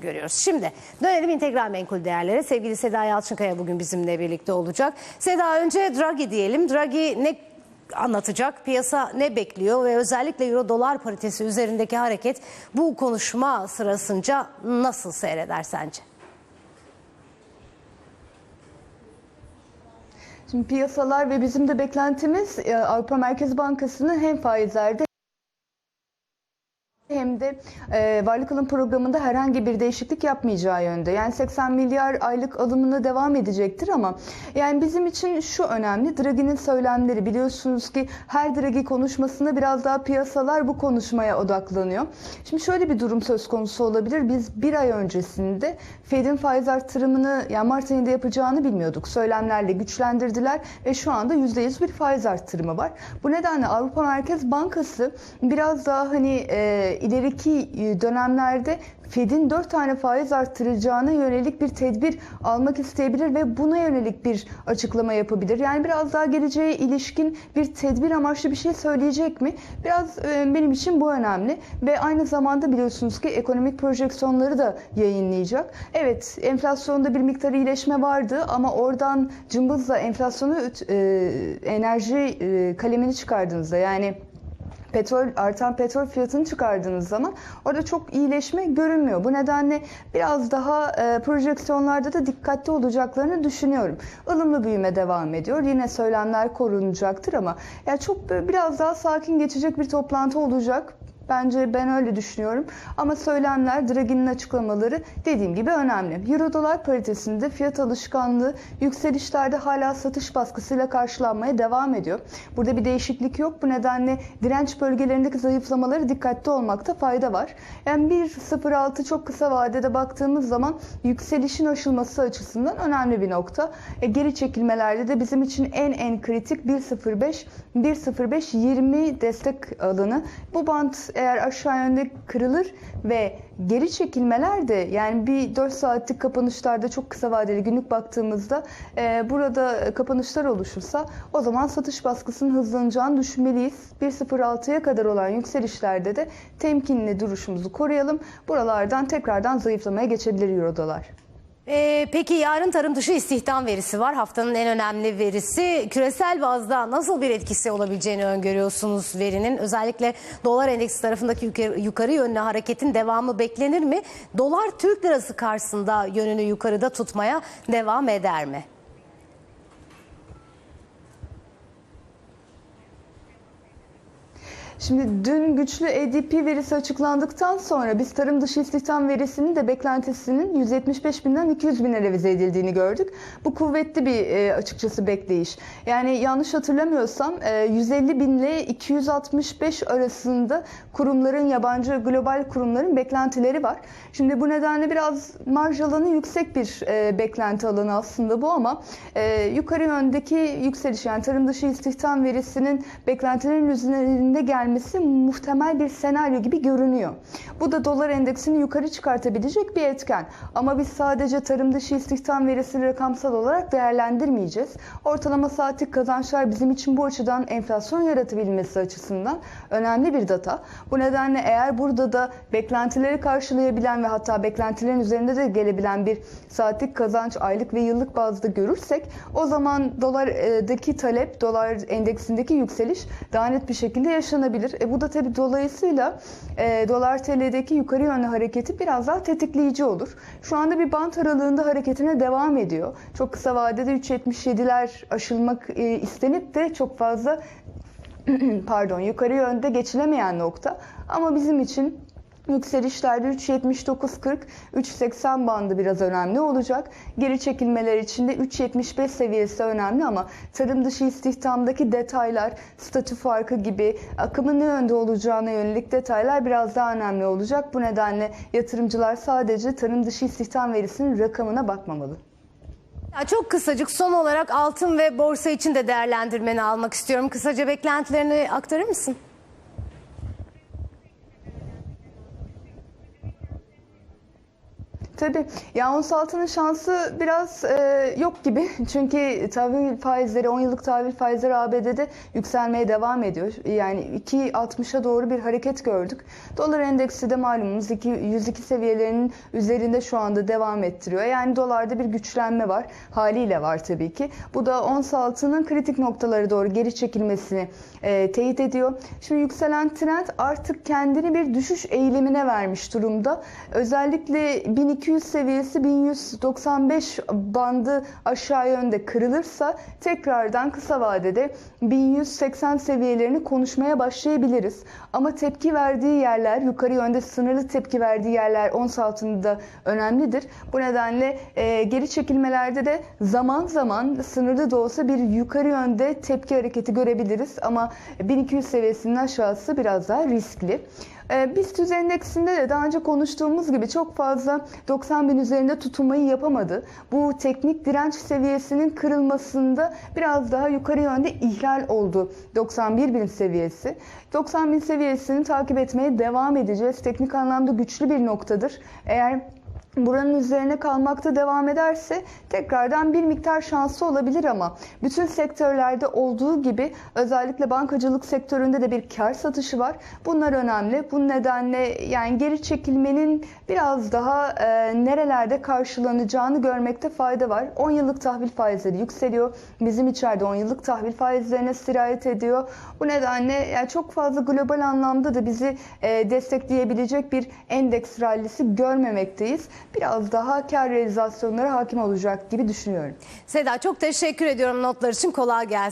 görüyoruz. Şimdi dönelim integral menkul değerlere. Sevgili Seda Yalçınkaya bugün bizimle birlikte olacak. Seda önce Draghi diyelim. Draghi ne anlatacak? Piyasa ne bekliyor ve özellikle euro dolar paritesi üzerindeki hareket bu konuşma sırasınca nasıl seyreder sence? Şimdi piyasalar ve bizim de beklentimiz e, Avrupa Merkez Bankası'nın hem faizlerde hem de e, varlık alım programında herhangi bir değişiklik yapmayacağı yönde. Yani 80 milyar aylık alımına devam edecektir ama yani bizim için şu önemli. Draghi'nin söylemleri biliyorsunuz ki her Draghi konuşmasında biraz daha piyasalar bu konuşmaya odaklanıyor. Şimdi şöyle bir durum söz konusu olabilir. Biz bir ay öncesinde Fed'in faiz artırımını yani Mart ayında yapacağını bilmiyorduk. Söylemlerle güçlendirdiler ve şu anda %100 bir faiz artırımı var. Bu nedenle Avrupa Merkez Bankası biraz daha hani e, ileriki dönemlerde Fed'in 4 tane faiz arttıracağına yönelik bir tedbir almak isteyebilir ve buna yönelik bir açıklama yapabilir. Yani biraz daha geleceğe ilişkin bir tedbir amaçlı bir şey söyleyecek mi? Biraz e, benim için bu önemli ve aynı zamanda biliyorsunuz ki ekonomik projeksiyonları da yayınlayacak. Evet enflasyonda bir miktar iyileşme vardı ama oradan cımbızla enflasyonu e, enerji e, kalemini çıkardığınızda yani petrol artan petrol fiyatını çıkardığınız zaman orada çok iyileşme görünmüyor. Bu nedenle biraz daha e, projeksiyonlarda da dikkatli olacaklarını düşünüyorum. Ilımlı büyüme devam ediyor. Yine söylemler korunacaktır ama yani çok biraz daha sakin geçecek bir toplantı olacak. Bence ben öyle düşünüyorum. Ama söylemler, Draghi'nin açıklamaları dediğim gibi önemli. Euro dolar paritesinde fiyat alışkanlığı yükselişlerde hala satış baskısıyla karşılanmaya devam ediyor. Burada bir değişiklik yok. Bu nedenle direnç bölgelerindeki zayıflamaları dikkatli olmakta fayda var. Yani 1.06 çok kısa vadede baktığımız zaman yükselişin aşılması açısından önemli bir nokta. E, geri çekilmelerde de bizim için en en kritik 1.05 1.05 20 destek alanı. Bu band eğer aşağı yönde kırılır ve geri çekilmeler de yani bir 4 saatlik kapanışlarda çok kısa vadeli günlük baktığımızda e, burada kapanışlar oluşursa o zaman satış baskısının hızlanacağını düşünmeliyiz. 1.06'ya kadar olan yükselişlerde de temkinli duruşumuzu koruyalım. Buralardan tekrardan zayıflamaya geçebilir euro dolar. Ee, peki yarın tarım dışı istihdam verisi var. Haftanın en önemli verisi. Küresel bazda nasıl bir etkisi olabileceğini öngörüyorsunuz verinin? Özellikle dolar endeksi tarafındaki yukarı, yönlü hareketin devamı beklenir mi? Dolar Türk lirası karşısında yönünü yukarıda tutmaya devam eder mi? Şimdi dün güçlü ADP verisi açıklandıktan sonra biz tarım dışı istihdam verisinin de beklentisinin 175 binden 200 bine revize edildiğini gördük. Bu kuvvetli bir e, açıkçası bekleyiş. Yani yanlış hatırlamıyorsam e, 150 bin ile 265 arasında kurumların yabancı global kurumların beklentileri var. Şimdi bu nedenle biraz marj alanı yüksek bir e, beklenti alanı aslında bu ama e, yukarı yöndeki yükseliş yani tarım dışı istihdam verisinin beklentilerin üzerinde gelmesi gelmesi muhtemel bir senaryo gibi görünüyor. Bu da dolar endeksini yukarı çıkartabilecek bir etken. Ama biz sadece tarım dışı istihdam verisini rakamsal olarak değerlendirmeyeceğiz. Ortalama saatlik kazançlar bizim için bu açıdan enflasyon yaratabilmesi açısından önemli bir data. Bu nedenle eğer burada da beklentileri karşılayabilen ve hatta beklentilerin üzerinde de gelebilen bir saatlik kazanç aylık ve yıllık bazda görürsek o zaman dolardaki talep, dolar endeksindeki yükseliş daha net bir şekilde yaşanabilir olabilir. E, bu da tabii dolayısıyla e, dolar TL'deki yukarı yönlü hareketi biraz daha tetikleyici olur. Şu anda bir bant aralığında hareketine devam ediyor. Çok kısa vadede 3.77'ler aşılmak e, istenip de çok fazla pardon yukarı yönde geçilemeyen nokta. Ama bizim için Yükselişlerde 3.79.40, 3.80 bandı biraz önemli olacak. Geri çekilmeler için de 3.75 seviyesi önemli ama tarım dışı istihdamdaki detaylar, statü farkı gibi akımın ne yönde olacağına yönelik detaylar biraz daha önemli olacak. Bu nedenle yatırımcılar sadece tarım dışı istihdam verisinin rakamına bakmamalı. Ya çok kısacık son olarak altın ve borsa için de değerlendirmeni almak istiyorum. Kısaca beklentilerini aktarır mısın? Tabii. Ya ons altının şansı biraz e, yok gibi. Çünkü tahvil faizleri, 10 yıllık tahvil faizleri ABD'de yükselmeye devam ediyor. Yani 2.60'a doğru bir hareket gördük. Dolar endeksi de malumunuz 2, 102 seviyelerinin üzerinde şu anda devam ettiriyor. Yani dolarda bir güçlenme var. Haliyle var tabii ki. Bu da ons altının kritik noktaları doğru geri çekilmesini e, teyit ediyor. Şimdi yükselen trend artık kendini bir düşüş eğilimine vermiş durumda. Özellikle 1200 seviyesi 1195 bandı aşağı yönde kırılırsa tekrardan kısa vadede 1180 seviyelerini konuşmaya başlayabiliriz. Ama tepki verdiği yerler, yukarı yönde sınırlı tepki verdiği yerler ons altında önemlidir. Bu nedenle e, geri çekilmelerde de zaman zaman sınırlı da olsa bir yukarı yönde tepki hareketi görebiliriz. Ama 1200 seviyesinin aşağısı biraz daha riskli. Ee, BIST endeksinde de daha önce konuştuğumuz gibi çok fazla 90 bin üzerinde tutunmayı yapamadı. Bu teknik direnç seviyesinin kırılmasında biraz daha yukarı yönde ihlal oldu 91 bin seviyesi. 90 bin seviyesini takip etmeye devam edeceğiz. Teknik anlamda güçlü bir noktadır. Eğer buranın üzerine kalmakta devam ederse tekrardan bir miktar şansı olabilir ama bütün sektörlerde olduğu gibi özellikle bankacılık sektöründe de bir kar satışı var. Bunlar önemli. Bu nedenle yani geri çekilmenin biraz daha e, nerelerde karşılanacağını görmekte fayda var. 10 yıllık tahvil faizleri yükseliyor. Bizim içeride 10 yıllık tahvil faizlerine sirayet ediyor. Bu nedenle yani çok fazla global anlamda da bizi e, destekleyebilecek bir endeks rallisi görmemekteyiz. Biraz daha kar realizasyonlara hakim olacak gibi düşünüyorum. Seda çok teşekkür ediyorum notlar için kolay gelsin.